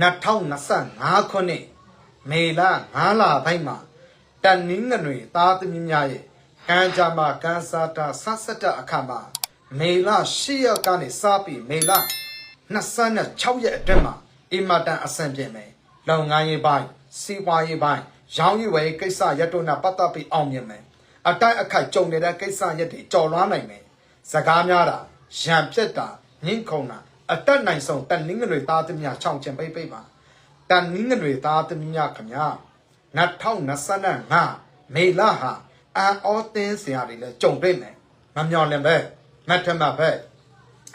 2025ခုနှစ်မေလ9လပိုင်းမှာတန်နင်းငွေသားသမီးများရဲ့ကံကြမ္မာကံစားတာဆက်ဆက်တဲ့အခါမှာမေလ10ရက်ကနေစပြီးမေလ26ရက်အတွင်းမှာအင်မတန်အဆင်ပြေမယ်။လုံငန်းရေးပိုင်းစီးပွားရေးပိုင်းရောင်းရည်ဝယ်ရေးကိစ္စရက်တို့နဲ့ပတ်သက်ပြီးအောင်မြင်မယ်။အတိုက်အခိုက်ကြုံနေတဲ့ကိစ္စရက်တွေကြော်လွှားနိုင်မယ်။စကားများတာရံပြက်တာညှင်းခုန်တာ အတက်နိုင်ဆုံးတန်နင်းငွေသားသမီးများချောင်းချင်ပိတ်ပိတ်ပါ။တန်နင်းငွေသားသမီးများခင်ဗျာ2025မေလဟာအာအောတင်းစရာတွေလည်းကြုံတွေ့မယ်။မမျော်လင့်ပဲမထမပဲ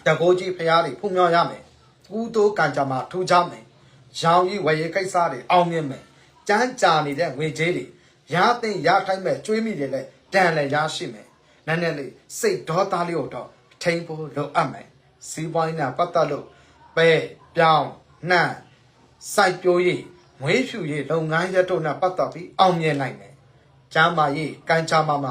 တကိုးကြီးဖရားတွေဖုံမြော်ရမယ်။ကူတိုးကံကြမ္မာထူးကြမယ်။ရောင်ကြီးဝယ်ရေးကိစ္စတွေအောင်မြင်မယ်။ကြမ်းကြာနေတဲ့ငွေကြေးတွေရတဲ့ရထိုင်းမဲ့ကျွေးမိတယ်လေတန်လည်းရရှိမယ်။နည်းနည်းလေးစိတ်ဒေါသလေးကိုတော့ထိန်ဖို့လိုအပ်မယ်။ စီးပွားရေးနဲ့ပတ်သက်လို့ပဲပြောင်းနှံ့စိုက်ပျိုးရေးမွေးဖြူရေးလုပ်ငန်းရပ်တို့နဲ့ပတ်သက်ပြီးအောင်မြင်နိုင်မယ်။ကျမ်းမာရေးကံချာမမ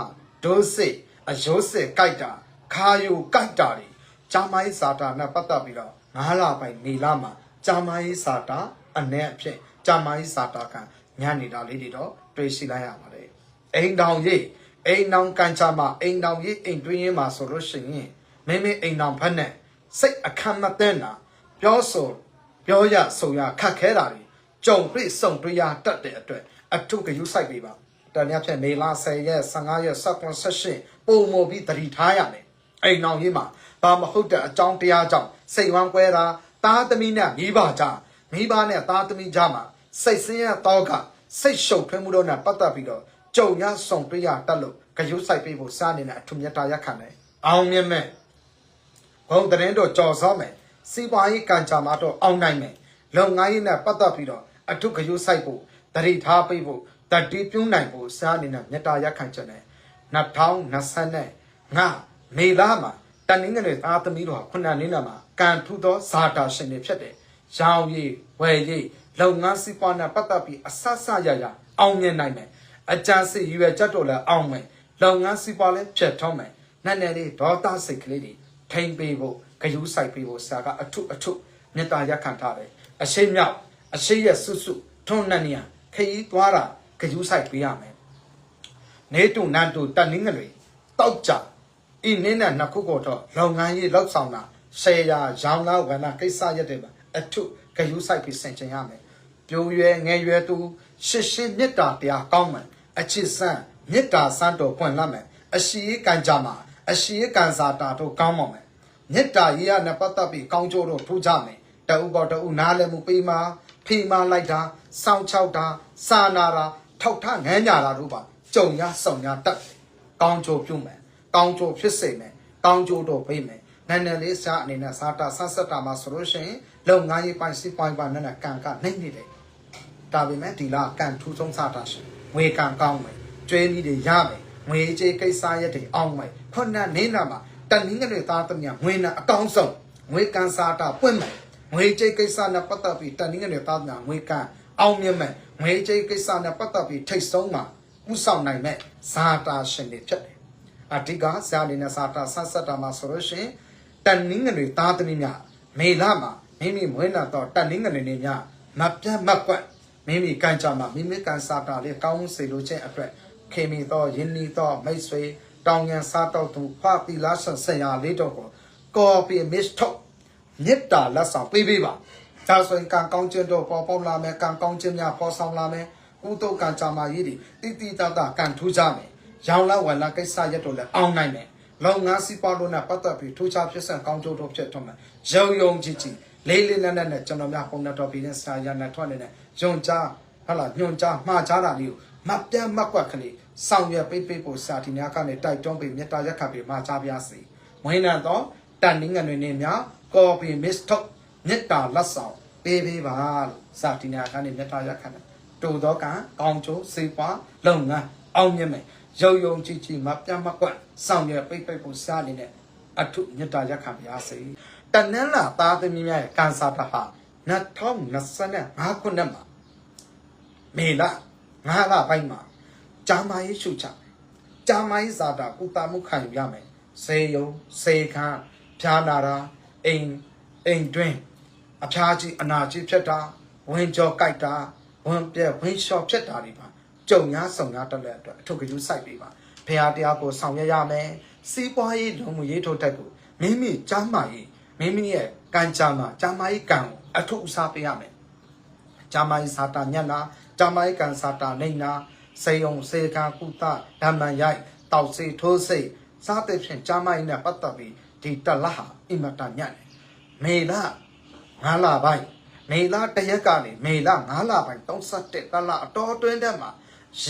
ဒိုးစစ်အယိုးစစ်ကြိုက်တာခါယိုကြိုက်တာတွေကျမ်းမာရေးစာတာနဲ့ပတ်သက်ပြီးတော့ငါးလပိုင်းနေလာမှာကျမ်းမာရေးစာတာအ ਨੇ အဖြစ်ကျမ်းမာရေးစာတာကညနေတာလေးတွေတော့တွေ့ရှိလိုက်ရပါတယ်။အိမ်တောင်ရေးအိမ်တောင်ကံချာမအိမ်တောင်ရေးအိမ်တွင်းရေးမှာဆိုလို့ရှိရင်မိမိအိမ်တောင်ဖက်နဲ့ စိတ်အခမ်းမသိတာပြောဆိုပြောရဆိုရခတ်ခဲတာတွေကြုံတွေ့ဆုံတွေ့ရတတ်တဲ့အတွက်အထုကယူဆိုင်ပေးပါတနည်းဖြင့်မေလ10ရက်15ရက်16 18ပုံမူပြီးတတိထားရမယ်အိမ်အောင်ရေးမှာဘာမဟုတ်တဲ့အကြောင်းတရားကြောင့်စိတ်ဝမ်းကွဲတာသားသမီးနဲ့မိဘကြားမိဘနဲ့သားသမီးကြားမှာစိတ်ဆင်းရဲတော့ကစိတ်ရှုပ်ထွေးမှုတို့နဲ့ပတ်သက်ပြီးတော့ကြုံရဆုံတွေ့ရတတ်လို့ဂယုဆိုင်ပေးဖို့စားနေတဲ့အထုမြတ်တာရက်ခံတယ်အောင်မြင်မဲ့ ဘုံတရင်တော့ကြော်စောမယ်စီးပွားရေးကံကြမ္မာတော့အောင်နိုင်မယ်လုပ်ငန်းရေးနဲ့ပတ်သက်ပြီးတော့အထုကယုဆိုင်ဖို့တတိထားပေးဖို့တတိပြုံးနိုင်ဖို့စားအနေနဲ့မေတ္တာရက်ခံချက်နဲ့2025မေလမှာတန်နင်းငယ်တဲ့သားသမီးတော်ခုနှစ်နင်းနဲ့မှာကံထူသောဇာတာရှင်တွေဖြစ်တယ်။ရောင်ရည်ဝယ်ရည်လုပ်ငန်းစီးပွားနဲ့ပတ်သက်ပြီးအဆတ်ဆရရအောင်မြင်နိုင်မယ်။အကြံစစ်ရွယ်ချက်တော့လည်းအောင်မယ်။လုပ်ငန်းစီးပွားလည်းဖြတ်ထုံးမယ်။နည်းနည်းလေးဒေါသစိတ်ကလေးတွေ ထိမ့်ပေးဖို့ဂယုဆိုင်ပေးဖို့ဆရာကအထုအထုမေတ္တာရက်ခံထားတယ်။အရှိတ်မြောက်အရှိတ်ရဲ့စွတ်စွတ်ထွန်းနှံ့နေရခရီးသွားတာဂယုဆိုင်ပေးရမယ်။နေတုနန်တုတန်နင်းငလွေတောက်ကြဤနင်းနဲ့နှစ်ခုကိုတော့လုပ်ငန်းရေးလောက်ဆောင်တာရှယ်ယာရောင်းလာဝယ်လာကိစ္စရက်တွေပါအထုဂယုဆိုင်ပြီးဆင်ခြင်ရမယ်ပြိုးရွယ်ငယ်ရွယ်သူရှစ်ရှစ်မေတ္တာတရားကောင်းမယ်အချစ်ဆန်းမေတ္တာဆန်းတော်ပွင့်လာမယ်အရှိရေးကံကြမှာ အရှိရေးကံစာတာတို့ကောင်းပါမယ်မေတ္တာရေးရနဲ့ပတ်သက်ပြီးကောင်းကျိုးတို့ထူးကြမယ်တအုပ်ပေါ်တအုပ်နားလည်းမှုပေးမှာဖိမာလိုက်တာစောင်းချောက်တာစာနာတာထောက်ထငန်းညာတာတို့ပါကြုံရဆောင်ရတတ်တယ်။ကောင်းချိုပြုမယ်။ကောင်းချိုဖြစ်စေမယ်။ကောင်းချိုတော့ပေးမယ်။နည်းနည်းလေးစားအနေနဲ့စားတာဆတ်ဆက်တာမှာဆိုလို့ရှိရင်လုံငန်းရေးပိုင်းစီပိုင်းပိုင်းနဲ့နဲ့ကန်ကနိုင်နေတယ်။ဒါပေမဲ့ဒီလားကန်ထူးဆုံးစားတာရှင်။ငွေကန်ကောင်းမယ်။ကျွေးမိတွေရမယ်။ ငွေကြေးကိစ္စရက်တွေအောင်မယ်။ခုနနေနာမှာတနည်းငယ်တွေသားသမီးငွေနဲ့အကောင်းဆုံးငွေကန်စားတာပွင့်မယ်။ငွေကြေးကိစ္စနဲ့ပတ်သက်ပြီးတနည်းငယ်တွေသားသမီးငွေကန်အောင်မြင်မယ်။ငွေကြေးကိစ္စနဲ့ပတ်သက်ပြီးထိတ်ဆုံးမှာဥဆောင်နိုင်မဲ့ဇာတာရှင်တွေဖြစ်တယ်။အဓိကဇာနေနဲ့ဇာတာဆက်ဆက်တာမှာဆိုလို့ရှိရင်တန်နင်းငတွေသားသမီးများမေလမှာမိမိမွေးလာတော့တန်နင်းငတွေနေများမပြတ်မကွက်မိမိကံကြမှာမိမိကံစာတာလေးကောင်းစေလို့ခြင်းအတွက် ခေမီတော့ယင်းနီတော့မိတ်ဆွေတောင်ရန်စားတော့သူဖပီလာဆန်ဆရာလေးတော့ကိုကော်ပီမစ်ထုတ်မြစ်တာလက်ဆောင်ပေးပေးပါဒါဆိုရင်ကံကောင်းခြင်းတော့ပေါ်ပေါက်လာမယ်ကံကောင်းခြင်းများပေါ်ဆောင်လာမယ်ကုတုကံကြမာကြီးတွေတိတိတတကံထူးကြမယ်။ရောင်လာဝလာကိစ္စရက်တော့လည်းအောင်နိုင်မယ်။လုံငန်းစီပွားလို့နဲ့ပတ်သက်ပြီးထူးခြားဖြစ်ဆန်ကောင်းကျိုးတို့ဖြစ်တော့မယ်။ရုံယုံကြည်ကြည်လေးလေးနက်နက်နဲ့ကျွန်တော်များပုံနဲ့တော်ပြီးတဲ့ဆရာရနဲ့ထွက်နေတဲ့ယုံကြဟလာညွန်ကြမှားကြတာလေးကို မပြတ်မကွက်ကလေးဆောင်ရွက်ပိတ်ပိတ်ဖို့စာဒီများကနေတိုက်တွန်းပြီးမေတ္တာရက်ခတ်ပြီးမှာချပြစီ။ဝိနံတော့တန်နင်းငွေနေများကော်ပီမစ်ထုတ်မေတ္တာလက်ဆောင်ပေးပေးပါလို့စာဒီများကနေမေတ္တာရက်ခတ်တယ်တူတော့ကံကောင်းကျိုးစေပွားလုပ်ငန်းအောင်မြင်မယ်ရုံယုံကြည်ကြည်မပြတ်မကွက်ဆောင်ရွက်ပိတ်ပိတ်ဖို့စားနေတဲ့အထုမြတ်တာရက်ခံပါစေတနင်္လာသားသမီးများရဲ့ကန်စာတဟာ2025ခုနှစ်မှာမေလ 9လပိုင်းမှာဂျာမာရေးရှုချမယ်ဂျာမာရေးဇာတာကုသမှုခံယူရမယ်စေယုံစေခန်းဖြာနာတာအိမ်အိမ်တွင်းအဖျားကြီးအနာကြီးဖြစ်တာဝင်ကြောကြိုက်တာဝင်ပြက်ဝင်လျှော်ဖြစ်တာတွေပါကြုံများဆောင်များတက်လက်အတွက်အထုပ်ကယူစိုက်ပေးပါဖရာတရားကိုဆောင်ရွက်ရမယ်စီးပွားရေးလုံမှုရေးထုတ်တတ်ကိုမိမိကြားမှရေးမိမိရဲ့ကံကြမ်းမှာကြားမရေးကံကိုအထုပ်အစားပေးရမယ်ဂျာမိုင်းစာတာညက်နာ ဂျာမိုင်းကန်စာတာနေနာစေယုံစေကာကုသဓမ္မန်ရိုက်တောက်စေထိုးစေစားတဲ့ဖြင့်ဂျာမိုင်းနဲ့ပတ်သက်ပြီးဒီတလဟာအင်မတန်ညက်တယ်မေလ9လပိုင်းမေလတရက်ကနေမေလ9လပိုင်း31တလအတော်အတွင်းတက်မှာ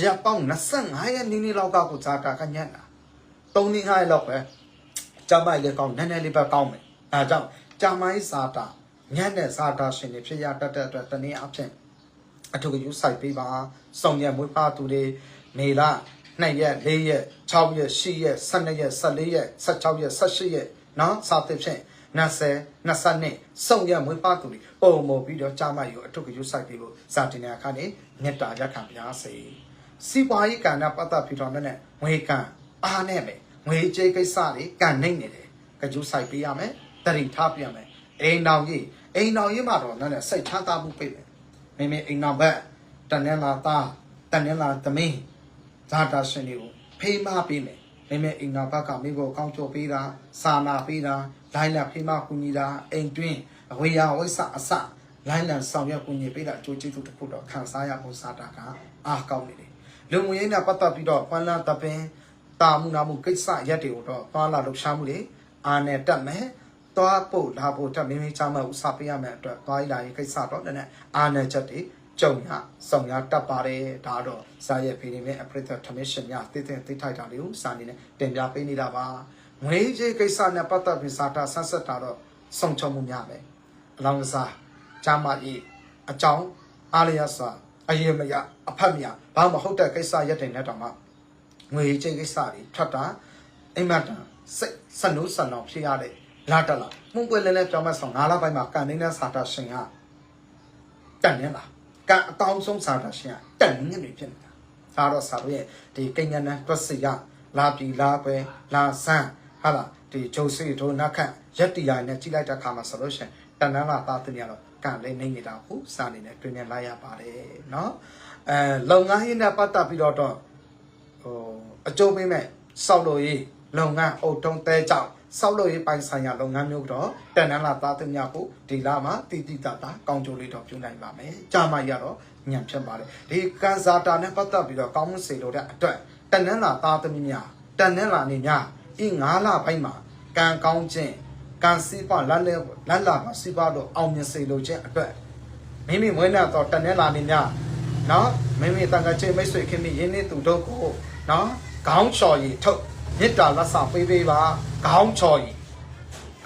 ရက်ပေါင်း25ရက်နီးနီးလောက်ကကိုဇာတာကညက်တာ3နှစ်5ရက်လောက်ပဲဂျာမိုင်းလည်းကောင်းနည်းနည်းလေးပဲကောင်းမယ်အဲဒါကြောင့်ဂျာမိုင်းစာတာညက်တဲ့စာတာရှင်တွေဖြစ်ရတတ်တဲ့အတွက်တနည်းအားဖြင့် အထုပ်ကယူစိုက်ပေးပါစုံရမွေးဖားသူတွေနေလ2ရက်4ရက်6ရက်10ရက်12ရက်14ရက်16ရက်18ရက်နော်စသဖြင့်20 22စုံရမွေးဖားသူတွေပုံမပြီးတော့ကြာမယူအထုပ်ကယူစိုက်ပေးဖို့စာတင်တဲ့အခါနေမေတ္တာရက်ခံပြားစေစီပွားရေးကဏ္ဍပတ်သက်ပြီးတော့လည်းငွေကံအားနဲ့ပဲငွေကြေးကိစ္စတွေကန်နေနေတယ်ကယူစိုက်ပေးရမယ်တတိထားပြရမယ်အိမ်တော်ကြီးအိမ်တော်ကြီးမှာတော့လည်းစိတ်ချမ်းသာမှုပေးမယ် မိမိအိမ်တော်ဘက်တန်နဲ့လာသားတန်နဲ့လာသမီးဇာတာရှင်တွေကိုဖေးမပေးမယ်မိမိအိမ်နာဘက်ကမိဖို့ကောင်းချိုပေးတာစာနာပေးတာလိုင်းလက်ဖေးမကူညီတာအိမ်တွင်းအဝေးရဝိဆအစလိုင်းလံဆောင်ရွက်ကူညီပေးတာအကျိုးကျေးဇူးတစ်ခုတော့ခံစားရဖို့စာတာကအားကောင်းနေတယ်လူငွေရေးနဲ့ပတ်သက်ပြီးတော့ပန်းလာတပင်တာမှုနာမှုကိစ္စရက်တွေကိုတော့သွားလာလှုပ်ရှားမှုတွေအားနဲ့တက်မယ် သွားဖို့လာဖို့တက်မိမိချမ်းမဥစားပေးရမယ်အတွက်သွားရလာရေးကိစ္စတော့လည်းအားနဲ့ချက်တွေကြုံရဆောင်ရတတ်ပါတယ်ဒါတော့စာရဲ့ဖီဒီမဲ့အပရိသတ်ထမင်းရှင်များတည်တည်သိထိုက်တာလေးကိုစာနေနဲ့တင်ပြပေးနေတာပါငွေကြေးကိစ္စနဲ့ပတ်သက်ပြီးစာတာဆန်းဆက်တာတော့စုံချုံမှုများပဲအလောင်းကစားဂျာမာကြီးအကြောင်းအားလျက်စွာအယေမယအဖတ်မယဘာမှမဟုတ်တဲ့ကိစ္စရက်တင်နဲ့တောင်မှငွေကြေးကိစ္စတွေထွက်တာအိမ်မက်တန်စိတ်စနုစနောင်ဖြစ်ရတဲ့ လာတက်လာမှုန့်ပွင့်လဲလဲပြောင်းမဆောင်၅လပိုင်းမှာကန်နေတဲ့စာတာရှင်က တက်နေလားကအကောင်းဆုံးစာတာရှင်ကတက်နေနေဖြစ်နေတာဒါတော့စာတို့ရဲ့ဒီကိညာနံတွက်စီရလာပြီလာပဲလာဆန်းဟာလားဒီဂျိုစီတို့နက်ခတ်ရက်တီရိုင်နဲ့ကြီးလိုက်တဲ့ခါမှာဆိုလို့ရှင်တန်တန်းလာသားတင်ရတော့ကန်လေးနေနေတာဟုတ်စာနေနဲ့တွင်နေလိုက်ရပါတယ်เนาะအဲလုပ်ငန်းရင်းနဲ့ပတ်သက်ပြီးတော့တော့ဟိုအကျုံးပေးမဲ့စောက်လို့ရေးလုပ်ငန်းအုတ်တုံးတဲကြောင့် စောက်လို့ရေးပိုင်းဆိုင်ရာလုပ်ငန်းမျိုးတော့တန်တန်းလာသားတင်ရဖို့ဒီလာမှာတည်တည်တာတာကောင်းကျိုးလေးတော့ပြုနိုင်ပါမယ်ကြာမှရတော့ညံဖြစ်ပါတယ်ဒီကန်စာတာနဲ့ပတ်သက်ပြီးတော့ကောင်းမှုစေလို့တဲ့အတွက်တန်တန်းလာသားသမီးများတန်တန်းလာနေများဤ9လပိုင်းမှာကံကောင်းခြင်းကံစီးပွားလက်လက်လက်လာမှာစီးပွားလို့အောင်မြင်စေလို့ခြင်းအတွက်မိမိမွေးနှံတော့တန်နဲ့လာနေများနော်မိမိတန်ခါချင်းမိတ်ဆွေခင်မိရင်းနေသူတို့ကိုနော်ခေါင်းချော်ရီထုတ်မေတ္တာလက်ဆောင်ပေးပေးပါ ခေါင်းချော်ရီ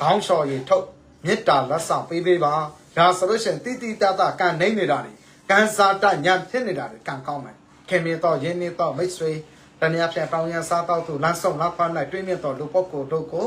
ခေါင်းချော်ရီထုတ်မေတ္တာလက်ဆောင်ပေးပေးပါဒါဆိုလို့ရှိရင်တိတိတတကန်နေနေတာလေကန်စားတညံဖြစ်နေတာလေကန်ကောင်းမယ်ခင်မေတော့ရင်းနေတော့မိတ်ဆွေတနည်းဖြင့်ပေါင်းရန်စားတော့သူလမ်းဆောင်လမ်းဖမ်းလိုက်တွင်းမြင့်တော်လူပုဂ္ဂိုလ်တို့ကို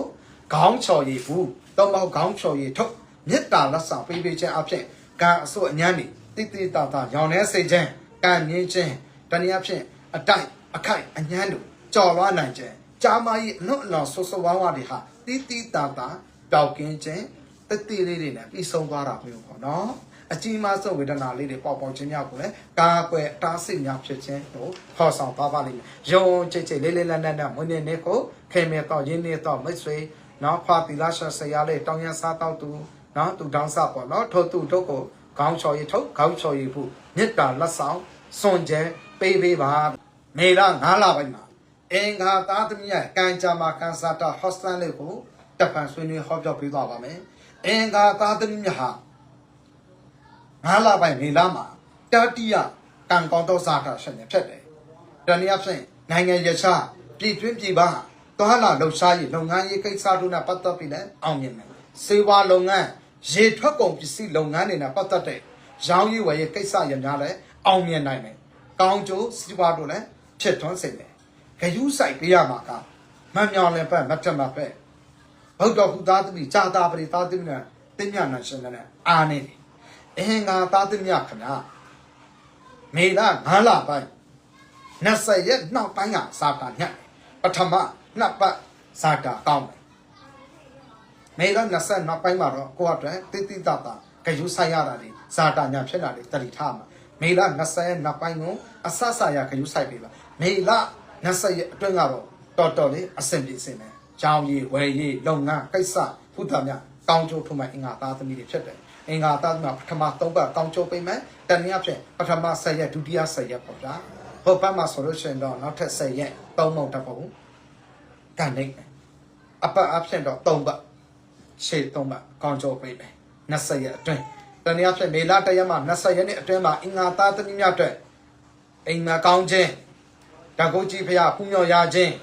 ခေါင်းချော်ရီဘူးတော့မဟုတ်ခေါင်းချော်ရီထုတ်မေတ္တာလက်ဆောင်ပေးပေးခြင်းအဖြစ်ကံအစို့အညံနေတိတိတတရောင်နေစေခြင်းကံမြင့်ခြင်းတနည်းဖြင့်အတိုက်အခိုက်အညံတို့ကြော်လွားနိုင်ခြင်း ကြာမကြီးအနှုတ်အလောင်ဆိုးဆိုးဝါးဝါတွေဟာတိတိတတာပျောက်ကင်းခြင်းတတိလေးတွေနဲ့ပြီးဆုံးသွားတာမျိုးပေါ့နော်အကြီးမားဆုံးဝေဒနာလေးတွေပေါက်ပေါက်ခြင်းများကိုလည်းကာကွယ်တားဆီးများဖြစ်ခြင်းကိုခေါ်ဆောင်သွားပါလိမ့်မယ်။ယုံကြည်ကြည်လေးလေးလတ်လတ်နဲ့မွေးနေ့နေ့ကိုခေမေတော့ရင်းနေတော့မိတ်ဆွေနော်ဖာတီလာရှာဆရာလေးတောင်းရန်စားတော့သူနော်သူတောင်းစပေါ့နော်ထို့သူတို့ကိုခေါင်းချော်ရီထုတ်ခေါင်းချော်ရီဖို့မေတ္တာလက်ဆောင်စွန်ကြဲပေးပေးပါမေလ9လပိုင်းမှာ အင်္ဂါသားသမီးရဲ့ကံကြမ္မာကန်စာတာဟော့စတန်လေးကိုတပ်ဖန်ဆွေးနွေးဟောပြောပေးသွားပါမယ်အင်္ဂါသားသမီးများဟာ9လပိုင်းမေလမှာတတိယကံကောင်းသောစာတာရှင်ဖြစ်တယ်တနည်းအားဖြင့်နိုင်ငံရခြားပြည်တွင်းပြည်ပသွားလာလှုပ်ရှားရေးလုပ်ငန်းရေးကိစ္စတို့နဲ့ပတ်သက်ပြီးလည်းအောင်မြင်မယ်စေဝါလုပ်ငန်းရေထွက်ကုန်ပစ္စည်းလုပ်ငန်းတွေနဲ့ပတ်သက်တဲ့ရောင်းရည်ဝယ်ရေးကိစ္စရများလည်းအောင်မြင်နိုင်မယ်ကောင်းကျိုးစီးပွားတို့လည်းဖြစ်ထွန်းစေမယ် ဂယုဆိုင်ပေးရမှာကမမြောင်လည်းပဲမတ်တမပဲဘုဒ္ဓဟူသားသမီးဇာတာပရိသားသမီးနဲ့တင်းမြနာရှင်နဲ့အာနေတယ်အင်္ဂါသားသမီးခဏမေလ9လပိုင်း20ရက်နောက်ပိုင်းကစာတာညက်ပထမနှစ်ပတ်စာတာကောင်းတယ်မေလ20နောက်ပိုင်းမှာတော့ကိုယ့်အတွက်တိတိတတ်တာဂယုဆိုင်ရတာတွေဇာတာညာဖြစ်လာတယ်တတိထားမှာမေလ20ရက်နောက်ပိုင်းကိုအဆဆရခရုစိုက်ပေးပါမေလ 20ရက်အတွင်းကတော့တော်တော်လေးအဆင်ပြေစင်တယ်ကြောင်းရီဝယ်ရီလုပ်ငန်းကိစ္စဖုဒ္ဓမြကောင်းကျိုးထုမှအင်္ဂါသားသမီးတွေဖြစ်တယ်အင်္ဂါသားသမီးပထမ3ပတ်ကောင်းကျိုးပေးမယ်တနည်းအားဖြင့်ပထမ10ရက်ဒုတိယ10ရက်ပေါ့ဗျာဟိုဘက်မှာဆိုလို့ရှိရင်တော့နောက်ထပ်10ရက်3မုံတက်ပေါ့ကန်နေအပတ်အဖြစ်တော့3ပတ်ရှေ့3ပတ်ကောင်းကျိုးပေးမယ်20ရက်အတွင်းတနည်းအားဖြင့်မေလ1ရက်မှ20ရက်နေ့အတွင်းမှာအင်္ဂါသားသမီးများအတွက်အိမ်မကောင်းခြင်း တကုတ်ကြီးဖရာဖူးမြော်ရခြင်း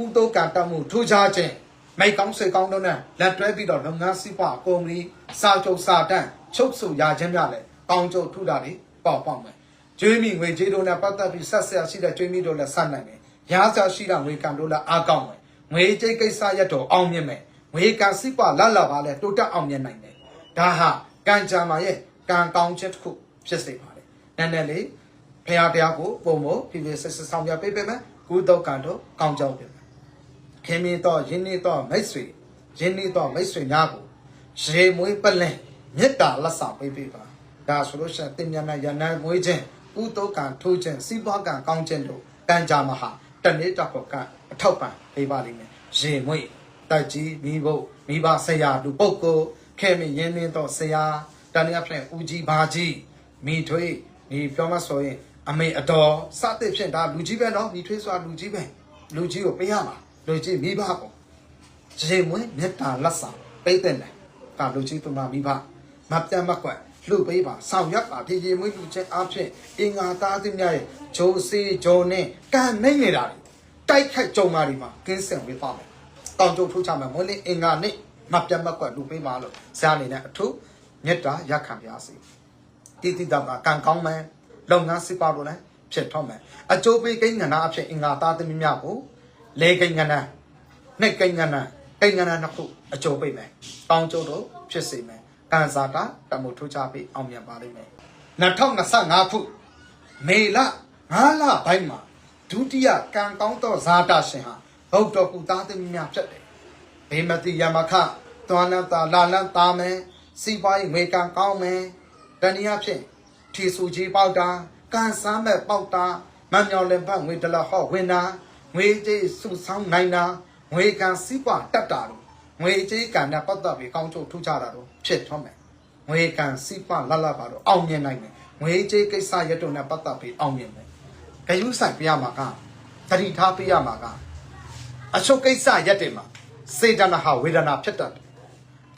ဥတုကံတမှုထူးခြားခြင်းမိတ်ကောင်းဆွေကောင်းတို့နဲ့လက်တွဲပြီးတော့လုပ်ငန်းစီးပွားကုမ္ပဏီစာချုပ်စာတမ်းချုပ်ဆိုရခြင်းများလည်းကောင်းကျိုးထူတာတွေပေါ့ပေါ့မယ်ကျွေးမိငွေကြေးတို့နဲ့ပတ်သက်ပြီးဆက်ဆက်ရှိတဲ့ကျွေးမိတို့လည်းဆက်နိုင်တယ်ရာဇာရှိတဲ့ငွေကံတို့လည်းအားကောင်းမယ်ငွေကြေးကိစ္စရက်တော့အောင်မြင်မယ်ငွေကံစီးပွားလတ်လပါလဲတိုးတက်အောင်မြင်နိုင်တယ်ဒါဟာကံကြမ္မာရဲ့ကံကောင်းခြင်းတစ်ခုဖြစ်စေပါလေနည်းနည်းလေး ဖရာတရားကိုပုံမဖြစ်ဖြစ်ဆက်ဆက်ဆောင်ပြပေးပေးမယ်ကုသကံတို့ကောင်းကြောင်းပေးမယ်ခင်မင်းတော့ယင်းနေတော့မိတ်ဆွေယင်းနေတော့မိတ်ဆွေများကိုရေမွေးပလင်မေတ္တာလက်ဆောင်ပေးပေးပါဒါဆိုလို့ရှိရင်တင်ညာနာယန္နမွေးခြင်းဥတုကံထိုးခြင်းစီးပွားကံကောင်းခြင်းတို့ကံကြမဟာတနေ့တော့ကအထောက်ပံ့ပေးပါလိမ့်မယ်ရေမွေးတက်ကြီးမိဖို့မိဘဆရာလူပုဂ္ဂိုလ်ခင်မင်းယင်းနေတော့ဆရာတနေ့အဖြစ်ဦးကြီးဘာကြီးမိထွေးဒီပြောမဆိုရင် အမေအတော်စသဖြင့်ဒါလူကြီးပဲနော်မိထွေးဆိုတာလူကြီးပဲလူကြီးကိုပေးရမှာလူကြီးမိဘကိုရေမွေးမေတ္တာလက်ဆောင်ပေးတဲ့တယ်ဒါလူကြီးသူမမိဘမပြတ်မကွက်လှုပ်ပေးပါဆောင်ရွက်ပါဖြည့်ရေမွေးလူချင်းအဖြစ်အင်္ဂါသားသူများရဲ့ဂျိုးစီဂျိုးနဲ့ကံနှိမ့်နေတာတွေတိုက်ခိုက်ကြုံမာတွေမှာကင်းစင်ဝေးပါမယ်တောင်ကျုပ်ထုတ်ချမယ်မွေးလေးအင်္ဂါနဲ့မပြတ်မကွက်လှုပ်ပေးပါလို့ဇာအနေနဲ့အထုမေတ္တာရက်ခံပါစေတိတိတပါကံကောင်းမယ် လုပ်ငန်းစစ်ပါလို့လည်းဖြစ်ထောက်မယ်အကျိုးပေးကိန်းငနာအဖြစ်အင်္ဂါသားသမီးများကိုလေကိန်းငနာနှိတ်ကိန်းငနာကိန်းငနာနှစ်ခုအကျိုးပေးမယ်တောင်းကျိုးတို့ဖြစ်စေမယ်ကံစားတာတမှုထူးခြားပြီးအောင်မြင်ပါလိမ့်မယ်2025ခုမေလ9လပိုင်းမှာဒုတိယကံကောင်းသောဇာတာရှင်ဟာဘုဒ္ဓကုသားသမီးများဖြစ်တယ်ဘေမတိယမခသွားလန်းတာလာလန်းသားမယ်စီပွားရေးငွေကံကောင်းမယ်တနည်းအားဖြင့် ထီဆူကြီးပေါက်တာကန်ဆမ်းမဲ့ပေါက်တာမမြော်လင်ဖတ်ငွေတလဟော့ဝင်တာငွေကြေးစုဆောင်းနိုင်တာငွေကံစီးပွားတက်တာတို့ငွေကြေးကံနဲ့ပတ်သက်ပြီးကောင်းကျိုးထူးခြားတာတို့ဖြစ်ထွန်းမယ်ငွေကံစီးပွားလတ်လတ်ပါတော့အောင်မြင်နိုင်မယ်ငွေကြေးကိစ္စရက်တို့နဲ့ပတ်သက်ပြီးအောင်မြင်မယ်ဂယုဆိုင်ပြရမှာကသတိထားပြရမှာကအချုပ်ကိစ္စရက်တွေမှာစေတနာဟာဝေဒနာဖြစ်တတ်တယ်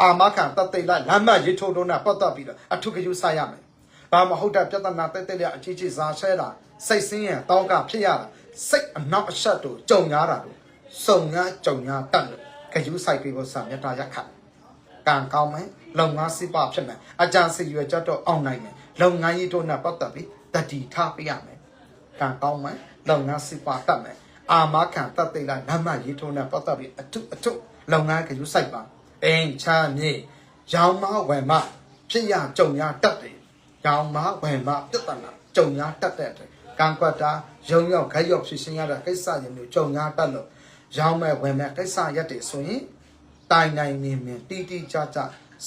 အာမခံတတ်သိလိုက်လမ်းမရေးထိုးလို့နဲ့ပတ်သက်ပြီးတော့အထုကယူဆရမယ်။ ဘာမဟုတ်တဲ့ပြဿနာတက်တက်လျအကြီးကြီးစားဆဲတာစိတ်ဆင်းရဲတောင်းကဖြစ်ရတာစိတ်အနောက်အရှက်တို့ကြုံရတာတို့စုံငါကြုံရတတ်လို့ကယူဆိုင်ပြီးဖို့စမြတ်တာရက်ခတ်ကံကောင်းမယ်လုပ်ငန်းစိပဖြစ်မယ်အကြံစီရွယ်ချက်တော့အောင်နိုင်မယ်လုပ်ငန်းရေးတို့နဲ့ပတ်သက်ပြီးတတိထားပြရမယ်ကံကောင်းမယ်လုပ်ငန်းစိပတတ်မယ်အာမခံတတ်သိလိုက်လမ်းမရေးထိုးနဲ့ပတ်သက်ပြီးအထုအထုလုပ်ငန်းကယူဆိုင်ပါအိမ်ချမ်းမြေရောင်မဝယ်မဖြစ်ရကြုံရတတ်တယ် ရောင်မဝယ်မပြဿနာကြုံရတတ်တဲ့ကံကွက်တာရုံရောက်ခိုက်ရောက်ဖြစ်ရှင်းရတဲ့ကိစ္စရင်မျိုးကြုံရတတ်လို့ရောင်မဲ့ဝယ်မဲ့ကိစ္စရက်တွေဆိုရင်တိုင်တိုင်မြင်မြင်တီတီကြကြ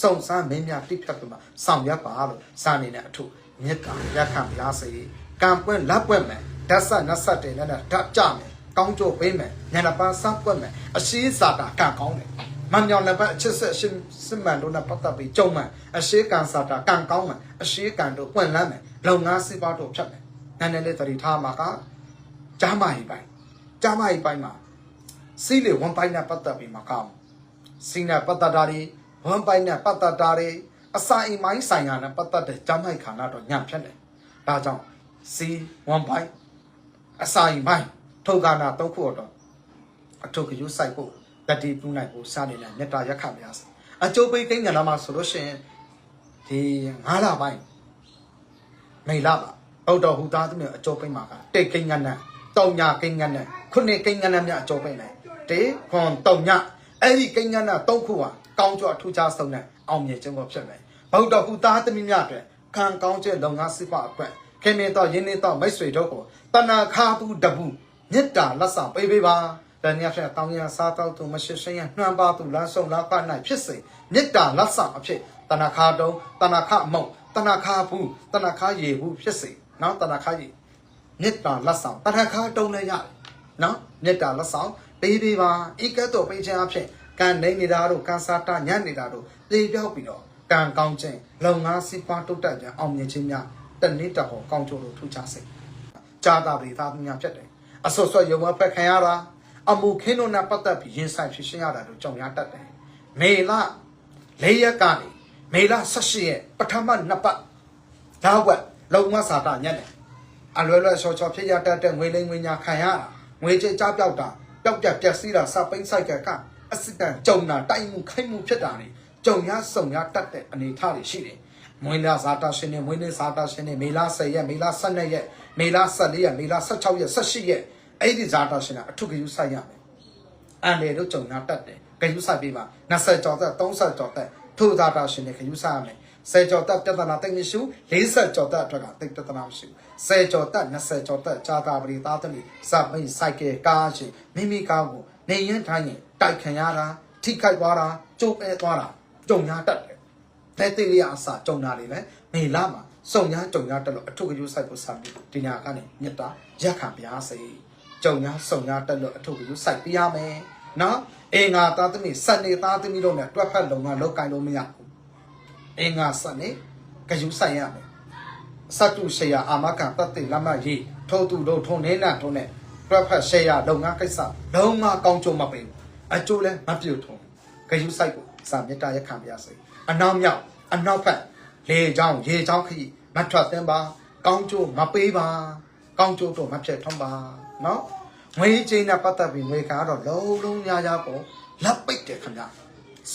စုံစမ်းမင်းများတိဖြတ်ပြီးမှဆောင်ရွက်ပါလို့စာနေတဲ့အထုမြစ်တာရက်ခံပြားစေကံပွင့်လက်ပွင့်မယ်ဓာတ်ဆက်နတ်ဆက်တွေနဲ့ဓာတ်ကြမယ်ကောင်းကျိုးပေးမယ်ညနေပန်းစပ်ပွင့်မယ်အရှိစာတာကံကောင်းတယ် မန်မြောင်လည်းပဲအချစ်ဆက်ရှင်စစ်မှန်တို့နဲ့ပတ်သက်ပြီးကြုံမှန်အရှိကန်စာတာကန်ကောင်းမှန်အရှိကန်တို့ပွင့်လန်းမယ်လုံငါစစ်ပါတို့ဖြတ်မယ်နည်းနည်းလေးသတိထားမှာကကြားမကြီးပိုင်းကြားမကြီးပိုင်းမှာစီးလေဝန်ပိုင်းနဲ့ပတ်သက်ပြီးမှာကောင်းစီးနဲ့ပတ်သက်တာတွေဝန်ပိုင်းနဲ့ပတ်သက်တာတွေအစာအိမ်မိုင်းဆိုင်ရာနဲ့ပတ်သက်တဲ့ကြားမကြီးခန္ဓာတော့ညံ့ဖြတ်တယ်ဒါကြောင့်စီးဝန်ပိုင်းအစာအိမ်မိုင်းထုတ်ကနာတော့ခုတော့အထုပ်ကယူဆိုင်ဖို့ တတိပြုနိုင်ဖို့စနေတဲ့မေတ္တာရက်ခပါစေအကျိုးပေးကိန်းကဏ္ဍမှာဆိုလို့ရှိရင်ဒီ9လပိုင်းမိလပါအောက်တော်ဟူသားသမီးအကျိုးပေးမှာကတိတ်ကိန်းကဏ္ဍတောင်ညာကိန်းကဏ္ဍခုနှစ်ကိန်းကဏ္ဍမြအကျိုးပေးနိုင်တေခွန်တောင်ညာအဲ့ဒီကိန်းကဏ္ဍ၃ခုဟာကောင်းကျိုးအထူးခြားဆုံးတဲ့အောင်မြင်ခြင်းကိုဖြစ်မယ်ဗုဒ္ဓဟူသားသမီးများအတွက်ခံကောင်းခြင်းလုံငါစိပအတွက်ခင်မင်းတော်ယင်းနေတော်မိတ်ဆွေတို့ကိုတဏခါဘူးတဘူးမေတ္တာလက်ဆောင်ပေးပေးပါ တန်ရဖြင့်တောင်းရစားတော့သူမရှိရှင်းရနှမ်းပါသူလမ်းဆုံးလာပါ၌ဖြစ်စေမေတ္တာလက်ဆောင်အဖြစ်တဏခါတုံးတဏခအမုံတတဏခါဘူးတဏခါရေဘူးဖြစ်စေနော်တဏခါရေမေတ္တာလက်ဆောင်တဏခါတုံးလည်းရတယ်နော်မေတ္တာလက်ဆောင်ပေးပေးပါဤကဲ့သို့ပေးခြင်းအဖြစ်ကံနေနေတာတို့ကံစားတညံ့နေတာတို့ပြေပြောက်ပြီးတော့ကံကောင်းခြင်းလုံငါစီပွားတုတ်တက်ခြင်းအောင်မြင်ခြင်းများတနေ့တဟောကောင်းကျိုးလို့ထူခြားစေကြာတာပရိသတ်များဖြစ်တယ်အဆွတ်ဆွတ်ယုံမဖက်ခံရတာ အမှုခင်းတို့နဲ့ပတ်သက်ပြီးရင်ဆိုင်ဖြစ်ရှင်းရတာတို့ကြောင့်ရတတ်တယ်မေလလေးရက်ကနေမေလ18ရက်ပထမနှစ်ပတ်ဒါဝက်လုံမစာတာညက်တယ်အလွယ်လွယ်ချောချောဖြစ်ရတတ်တဲ့ငွေလိမ်ငွေညာခံရတာငွေကြေးကြားပြောက်တာပျောက်ပြက်ပျက်စီးတာစပိန်ဆိုင်ကကအစစ်တန်ကြုံတာတိုက်မှုခိုက်မှုဖြစ်တာနေကြုံရစုံရတတ်တဲ့အနေအထားတွေရှိတယ်မွေးလာဇာတာရှင်နေမွေးနေဇာတာရှင်နေမေလ10ရက်မေလ12ရက်မေလ14ရက်မေလ16ရက်18ရက် အဲ့ဒီဇာတာရှင်ကအထုကယူဆိုင်ရမယ်အန်တယ်တို့ကြုံရတတ်တယ်ကယူဆိုင်ပြီးမှ20ကျော်သက်30ကျော်သက်ထိုဇာတာရှင်နေကယူဆိုင်ရမယ်10ကျော်သက်ပြဿနာတိတ်မရှိဘူး40ကျော်သက်အတွက်ကတိတ်ပြဿနာမရှိဘူး10ကျော်သက်20ကျော်သက်ဂျာတာပရိသားသမီးစပိန်စိုက်ကဲကားရှင်မိမိကားကိုနေရင်ထိုင်းရင်တိုက်ခံရတာထိခိုက်သွားတာကျိုးပဲသွားတာကြုံရတတ်တယ်တဲ့တိလေးအစကြုံတာတွေလည်းမေလာမှာစုံညာကြုံညာတက်လို့အထုကယူဆိုင်ကိုစပြီးဒီညာကနေမြတ်တာရက်ခံပြားစေ ကြုံညာစုံညာတက်လို့အထုကယူဆိုင်ပြရမယ်နော်အင်္ဂါသားသမီးစနေသားသမီးတို့နဲ့တွက်ဖက်လုံကလောက်ကင်လို့မရဘူးအင်္ဂါစနေကယူဆိုင်ရမယ်စတုရှေယအာမကတတ်တိလမရေးထိုးသူတို့ထုံနေနာထုံနဲ့တွက်ဖက်ရှေယလုံငါကိစ္စလုံးဝကောင်းချုံမပေးဘူးအကျိုးလည်းမပြုတ်ထုံကယူဆိုင်ကိုစာမေတ္တာရက်ခံပြရစေအနောက်မြောက်အနောက်ဖက်လေချောင်းရေချောင်းခရီးမထွက်သင်ပါ ကောင်းကျိုးမပေးပါ ကောင်းကျိုးတော့မဖြစ်ထုံးပါ နော်ငွေချင်းနဲ့ပတ်သက်ပြီးငွေကတော့လုံးလုံးရရပေါ်လက်ပိတ်တယ်ခင်ဗျာ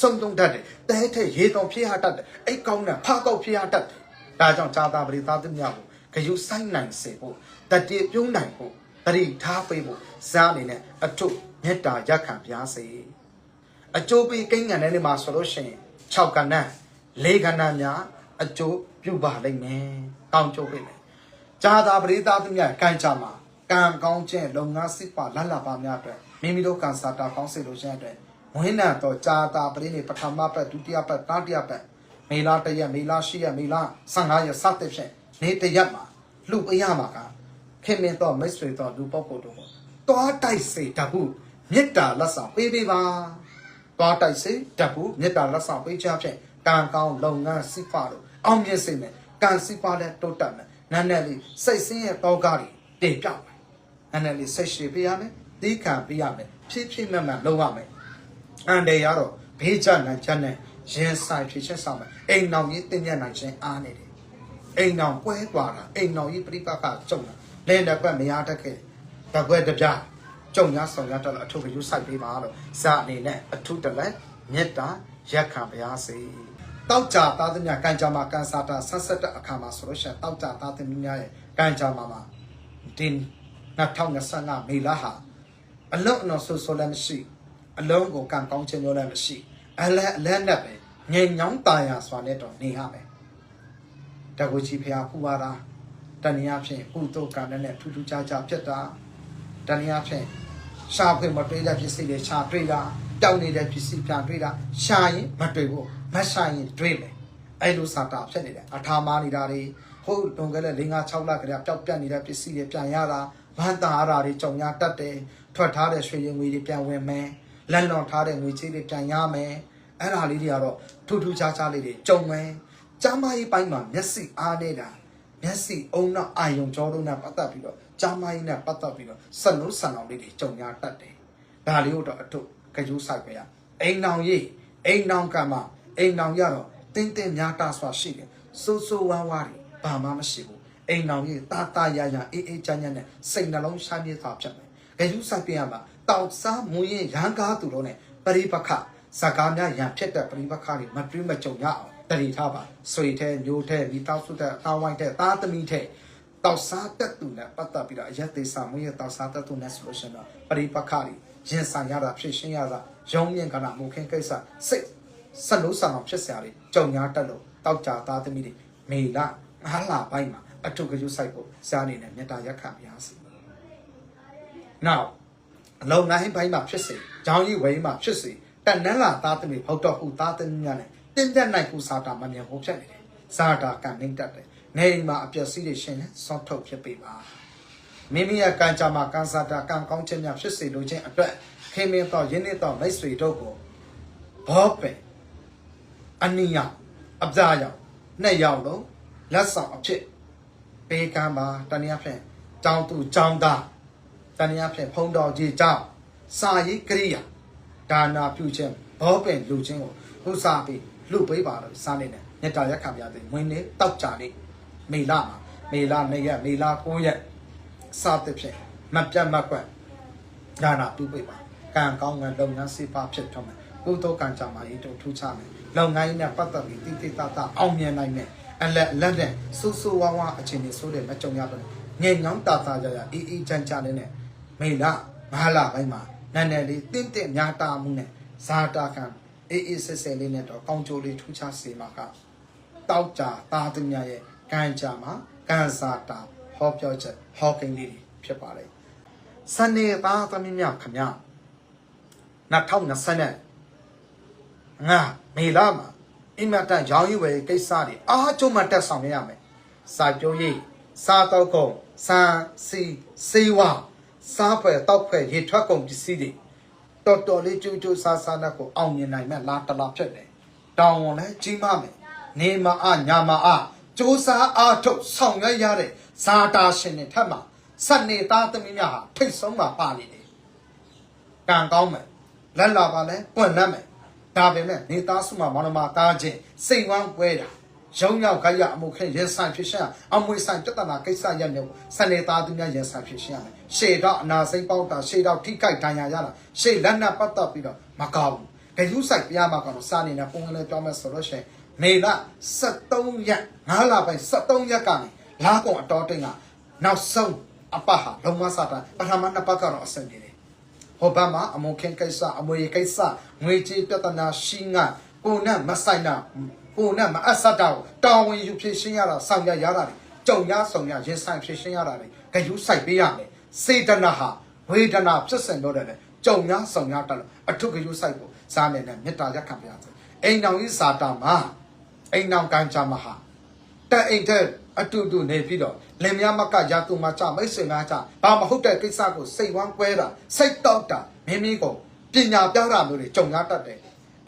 စုံတုံတတ်တယ်တဲထဲရေတောင်ဖြစ်ရတတ်တယ်အိတ်ကောင်းနဲ့ဖားကောက်ဖြစ်ရတတ်တယ်ဒါကြောင့်ဇာတာပရိသတ်များကိုဂယုဆိုင်နိုင်စေဖို့တတိပြုံးနိုင်ဖို့တတိထားပေးဖို့ဇာအနေနဲ့အထုမေတ္တာရက်ခံပြားစေအကျိုးပေးကိန်းငံထဲမှာဆိုလို့ရှိရင်6ကဏ္ဍ၄ကဏ္ဍများအကျိုးပြုပါလိမ့်မယ်။ကောင်းကျိုးပေးမယ်။ဂျာတာပရိသတ်များကံကြမှာ ကံကောင်းခြင်းလုံငါစစ်ပါလလပါများအတွက်မိမိတို့ကံစာတာကောင်းစေလို့ရှိတဲ့အတွက်ဝိညာဉ်တော်ဂျာတာပရိနေပထမပတ်ဒုတိယပတ်တတိယပတ်မေလာတရက်မေလာရှိရက်မေလာ15ရက်စသဖြင့်နေ့တရက်မှာလူပရမှာကခင်မင်းတော်မိတ်ဆွေတော်လူပုဂ္ဂိုလ်တို့ကိုတွားတိုက်စေတတ်ဘူးမေတ္တာလက်ဆောင်ပေးပေးပါတွားတိုက်စေတတ်ဘူးမေတ္တာလက်ဆောင်ပေးချဖြင့်ကံကောင်းလုပ်ငန်းစိဖာတို့အောင်မြင်စေမယ်ကံစိဖာလည်းတိုးတက်မယ်နာနဲ့လေးစိတ်ဆင်းရဲ့တောကားတွေတည်ပြောက် မယ်နာနဲ့လေးစိတ်ရှည်ပေးရမယ်တီးခံပေးရမယ်ဖြည်းဖြည်းမှန်မှန်လုပ်ရမယ်အန်တယ်ရတော့ဘေးချနိုင်ချက်နဲ့ရင်ဆိုင်ဖြစ်ချက်ဆောင်မယ်အိမ်နောက်ကြီးတင်းညက်နိုင်ခြင်းအားနေတယ်အိမ်နောက်ပွဲသွားတာအိမ်နောက်ကြီးပြိပကကြုံတာလဲတဲ့ဘက်မရတတ်ခဲ့တကွက်တပြကြုံရဆောင်ရတော့အထုကယူဆိုင်ပေးပါလို့ဇာအနေနဲ့အထုတလည်းမေတ္တာရက်ခံပါရစေတောက်ကြသားသမီးကံကြမှာကံစားတာဆက်ဆက်တဲ့အခါမှာဆိုလို့ရှိရင်တောက်ကြသားသမီးများရဲ့ကံကြမှာမှာဒီ 2025မေလဟာအလုံးအလုံးဆိုဆိုလည်းမရှိအလုံးကိုကံကောင်းခြင်းမျိုးလည်းမရှိအလဲအလဲနဲ့ပဲငြိမ်ညောင်းတာယာစွာနဲ့တော့နေရမယ်တကူချီဖះဖူပါတာတဏှာဖြင့်ဟူတို့ကံနဲ့ထူးထူးခြားခြားဖြစ်တာတဏှာဖြင့်ရှာဖွေမတွေ့တဲ့ပစ္စည်းတွေရှာတွေ့တာတောက်နေတဲ့ပစ္စည်းပြန်တွေ့တာရှာရင်မတွေ့ဘူးမရှာရင်တွေ့မယ်အဲ့လိုစာတာဖြစ်နေတယ်အထာမားနေတာတွေဟုတ်တုံကလေး5 6လကလေးပျောက်ပြတ်နေတဲ့ပစ္စည်းတွေပြန်ရတာ ဗန်တာအရာတွေကြုံရတတ်တယ်ထွက်ထားတဲ့ရွှေရင်ငွေတွေပြန်ဝင်မယ်လက်လွန်ထားတဲ့ငွေချေးတွေပြန်ရမယ်အဲ့ဒါလေးတွေကတော့ထူးထူးခြားခြားလေးတွေကြုံမယ်ကျမ်းမာရေးပိုင်းမှာမျက်စိအားနေတာမျက်စိအုံနောက်အာယုံကြောတို့နဲ့ပတ်သက်ပြီးတော့ကျမ်းမာရေးနဲ့ပတ်သက်ပြီးတော့စက်လုံးဆန်အောင်လေးတွေကြုံရတတ်တယ်ဒါလေးကိုတော့အထုကကြိုးဆိုင်ပြရအိမ်နောင်ရေးအိမ်နောင်ကံမှာအိမ်နောင်ရတော့တင်းတင်းများတာစွာရှိတယ်စိုးစိုးဝါးဝါးတွေဘာမှမရှိဘူး အိမ်နောင်ရေးတာတာရရအေးအေးချမ်းချမ်းနဲ့စိတ်နှလုံးရှားမြေ့စွာဖြစ်မယ်ကကြိုးဆိုင်ပြရမှာတောက်စားမူရင်ရန်ကားသူတို့နဲ့ပရိပခစကားများရန်ဖြစ်တဲ့ပရိပခတွေမတွင်းမကြုံရအောင်တတိထားပါဆွေထဲမျိုးထဲမိသားစုထဲအသားဝိုင်းထဲသားသမီးထဲတောက်စားတက်သူနဲ့ပတ်သက်ပြီးတော့အရက်သေးစာမွေးရတောက်စားတက်သူနဲ့ဆိုလို့ရှိရင်တော့ပရိပခတွေရင်ဆိုင်ရတာဖြစ်ရှင်းရတာရုံးမြင့်ကနာမူခင်းကိစ္စစိတ်ဆက်လို့ဆောင်ဖြစ်စရာတွေကြုံညာတက်လို့တောက်ကြသားသမီးတွေမေလာအားလာပိုင်းမှာ အထုကကျုဆိုင်ဖို့စားနေနဲ့မေတ္တာရက်ခံပါစေ။ Now အလုံးနိုင်ပိုင်းမှာဖြစ်စေ၊ကြောင်းကြီးဝိမ်းမှာဖြစ်စေတန်နန်းလာသားသမီးဟုတ်တော့ဟုသားသမီးများနဲ့တင်းတက်နိုင်ခုစားတာမမြင်ဘူးဖြစ်နေတယ်ဇာတာကံနှိမ့်တတ်တယ်နေအိမ်မှာအပျက်စီးတွေရှင်လဲဆွတ်ထုတ်ဖြစ်ပေးပါမိမိရဲ့ကံကြမ္မာကံစားတာကံကောင်းခြင်းများဖြစ်စေလိုခြင်းအတွက်ခေမင်းတော်ယင်းနှစ်တော်မိတ်ဆွေတို့ကိုဘောပင်အနိယအပြာရောက်နှစ်ယောက်လုံးလက်ဆောင်အဖြစ် ပေးကမ်းပါတနည်းအားဖြင့်တောင်းသူတောင်းသားတနည်းအားဖြင့်ဖုံးတော်ကြီးကြောင့်စာရေးကရိယာဒါနာပြုခြင်းဘောပင်လူခြင်းကိုဥစားပြီးလူပေးပါလို့စားနေတယ်မြတ်တာရက်ခံပြသည်ဝင်းနေတောက်ကြနေမေလာမှာမေလာ2ရက်မေလာ9ရက်စသဖြင့်မပြတ်မကွက်ဒါနာပြုပေးပါကံကောင်းကံလုပ်ငန်းစီးပါဖြစ်ထွန်းမယ်ကုသိုလ်ကံကြမှာရေးတို့ထူးခြားမယ်လုပ်ငန်းနဲ့ပတ်သက်ပြီးတိတိတတ်အောင်မြင်နိုင်မယ် အလက်အလက်နဲ့ဆူဆူဝါးဝါအခြေအနေဆိုးတဲ့မကြုံရတော့ငြိမ်ညောင်းတာတာကြကြအေးအေးချမ်းချမ်းလေးနဲ့မေလာမဟာလာပိုင်းမှာနည်းနည်းလေးတင့်တင့်များတာမှုနဲ့ဇာတာကံအေးအေးဆဲဆဲလေးနဲ့တော့ကောင်းကျိုးလေးထူးခြားစေမှာကတောက်ကြသားသူများရဲ့ကံကြမှာကံစာတာဟောပြောချက်ဟောကိန်းလေးတွေဖြစ်ပါတယ်စနေသားသမီးများခမညာ2020နဲ့ငါမေလာမှာ အင်မတန်ရောင်းရွယ်ကိစ္စတွေအားကျုံမှတက်ဆောင်ရရမယ်စာကြိုးရေးစားတော့ကုန်စံစီစေဝါစားဖွယ်တောက်ဖွယ်ရေထွက်ကုန်ပစ္စည်းတွေတော်တော်လေးကျူးကျူးဆာဆာနဲ့ကိုအောင်မြင်နိုင်မဲ့လားတလားဖြစ်တယ်တောင်းဝန်လဲကြီးမမယ်နေမအညာမအစူးစားအားထုတ်ဆောင်ရွက်ရတဲ့ဇာတာရှင်တွေထက်မှာစနေသားသမီးများဟာထိတ်ဆုံးမှာပါနေတယ်ကံကောင်းမယ်လက်လာပါလဲပွင့်နှက်မယ် ဒါပေမဲ့နေသားစုမှာမောင်နှမသားချင်းစိတ်ဝမ်းပွဲတာရုံရောက်ခိုက်ရအမှုခဲရဲဆိုင်ဖြစ်ရှာအမွေဆိုင်ပြဿနာကိစ္စရက်မျိုးစနေသားသူများရဲဆိုင်ဖြစ်ရှာမယ်ရှေတော့အနာစိမ့်ပေါက်တာရှေတော့ထိခိုက်ဒဏ်ရာရတာရှေလက်နက်ပတ်သက်ပြီးတော့မကောင်းဘူးဂယုဆိုင်ပြရမှာကတော့စာနေနဲ့ပုံကလေးပြောမယ်ဆိုလို့ရှိရင်မေလ73ရက်9လပိုင်း73ရက်ကနေလာကုန်အတော်တိတ်ကနောက်ဆုံးအပတ်ဟာလုံးဝစတာပထမနှစ်ပတ်ကတော့အဆင်ပြေတယ် ဟောဘတ်မှာအမုန်ခင်ကိစ္စအမွေကိစ္စငွေကြေးပြဿနာရှိငါကိုနဲ့မဆိုင်တာကိုနဲ့မအပ်ဆက်တာကိုတာဝန်ယူဖြည့်ရှင်းရတာဆောင်ရရတာတွေကြုံရဆောင်ရရင်ဆိုင်ဖြည့်ရှင်းရတာတွေဂယုစိုက်ပေးရမယ်စေတနာဟာဝေဒနာဖြစ်စင်တော့တယ်လေကြုံရဆောင်ရတတ်လို့အထုဂယုစိုက်ဖို့ဇာနဲ့နဲ့မေတ္တာရက်ခံပြရစေအိမ်တော်ကြီးဇာတာမှာအိမ်တော်ကံကြမှာဟာတဲ့အိမ်တဲ့အတူတူနေပြီးတော့ လင်မယားမကရာသူမချမိတ်ဆွေများချဘာမဟုတ်တဲ့ကိစ္စကိုစိတ်ဝမ်းကွဲတာစိတ်တောက်တာမင်းမင်းကိုပညာပြတာမျိုးတွေကြုံရတတ်တယ်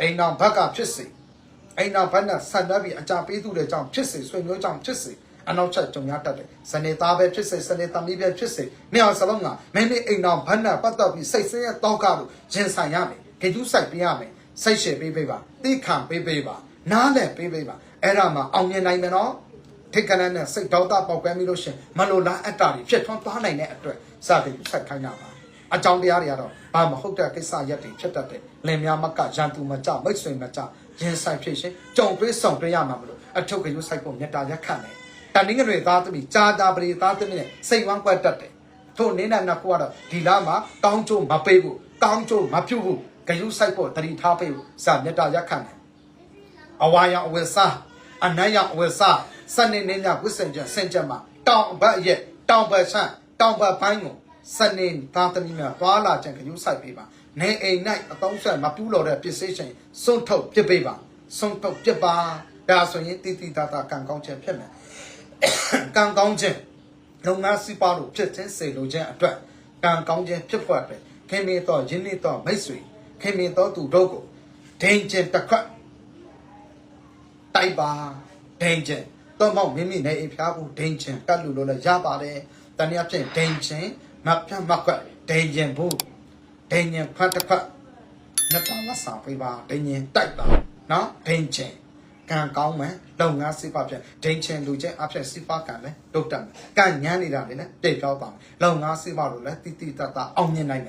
အိမ်တော်ဘက်ကဖြစ်စေအိမ်တော်ဘက်နဲ့ဆန္ဒပြီးအကြပေးသူတွေကြောင့်ဖြစ်စေဆွေမျိုးကြောင့်ဖြစ်စေအနောက်ချက်ကြုံရတတ်တယ်စနေသားပဲဖြစ်စေစနေသမီးပဲဖြစ်စေမြောင်စလုံးကမင်းမင်းအိမ်တော်ဘက်နဲ့ပတ်သက်ပြီးစိတ်ဆင်းရဲတောက်ကားလို့ရင်ဆိုင်ရမယ်ခေကျူးဆိုင်ပြရမယ်စိတ်ရှည်ပေးပေးပါတိခံပေးပေးပါနားလည်းပေးပေးပါအဲ့ဒါမှအောင်မြင်နိုင်မယ်နော် ထိတ်ကနန်းနဲ့စိတ်ဒေါသပေါက်ကွဲမိလို့ရှင်မလိုလားအတ္တတွေဖြစ်ထွန်းသွားနိုင်တဲ့အတွက်စတဲ့ဆက်ခိုင်းတာပါအကြောင်းတရားတွေကတော့ဘာမဟုတ်တဲ့ကိစ္စရက်တွေဖြစ်တတ်တယ်လင်များမကရန်သူမကြမိတ်ဆွေမကြရင်ဆိုင်ဖြစ်ရှင်ကြုံတွေ့ဆောင်တွေ့ရမှာမလို့အထုပ်ကယူဆိုင်ဖို့မေတ္တာရက်ခံတယ်တန်နင်းငတွေသားသမီးကြာတာပရိသားသမီးနဲ့စိတ်ဝမ်းကွက်တတ်တယ်ထို့နေနဲ့နှစ်ခုကတော့ဒီလားမှာကောင်းကျိုးမပေးဘူးကောင်းကျိုးမပြုတ်ဘူးဂယုဆိုင်ဖို့တတိထားပေးဘူးစာမေတ္တာရက်ခံတယ်အဝါယံအဝယ်စားအနတ်ယံအဝယ်စား စနေနေ့ညဝိစင်ကျဆင်ကြမှာတောင်ဘက်ရဲ့တောင်ဘက်ဆန်းတောင်ဘက်ပိုင်းကိုစနေသားသမီးများသွားလာခြင်းခရုစိုက်ပေးပါနေအိမ်၌အသုံးဆက်မပြူလို့တဲ့ပစ္စည်းချင်းစွန့်ထုတ်ပြစ်ပေးပါစွန့်ထုတ်ပြစ်ပါဒါဆိုရင်တိတိတတာကံကောင်းခြင်းဖြစ်မယ်ကံကောင်းခြင်းလုပ်ငန်းစီးပွားလို့ဖြစ်ခြင်းစေလိုခြင်းအတွက်ကံကောင်းခြင်းဖြစ်ဖို့အတွက်ခင်မင်းတော်ယင်းနေတော်မိတ်ဆွေခင်မင်းတော်သူတို့ကိုဒိန်ကျင်တစ်ခွက်တိုက်ပါဒိန်ကျင် တော့မောက်မိမိနေအိမ်ဖျားဖို့ဒိန်ချင်ကတ်လူလို့လည်းရပါတယ်။တနည်းအားဖြင့်ဒိန်ချင်မပြတ်မကွက်ဒိန်ရင်ဖို့ဒိန်ရင်ဖတ်တစ်ဖက်နှစ်ပါးလက်ဆောင်ပေးပါဒိန်ရင်တိုက်ပါနော်ဒိန်ချင်ကံကောင်းမယ်လုပ်ငန်းစိပါဖြင့်ဒိန်ချင်လူချင်းအဖြစ်စိပါကံလည်းတုတ်တက်မယ်ကံညမ်းနေတာလည်းတိတ်ပြောပါမယ်လုပ်ငန်းစိပါလို့လည်းတိတိတတ်တာအောင်မြင်နိုင်မယ်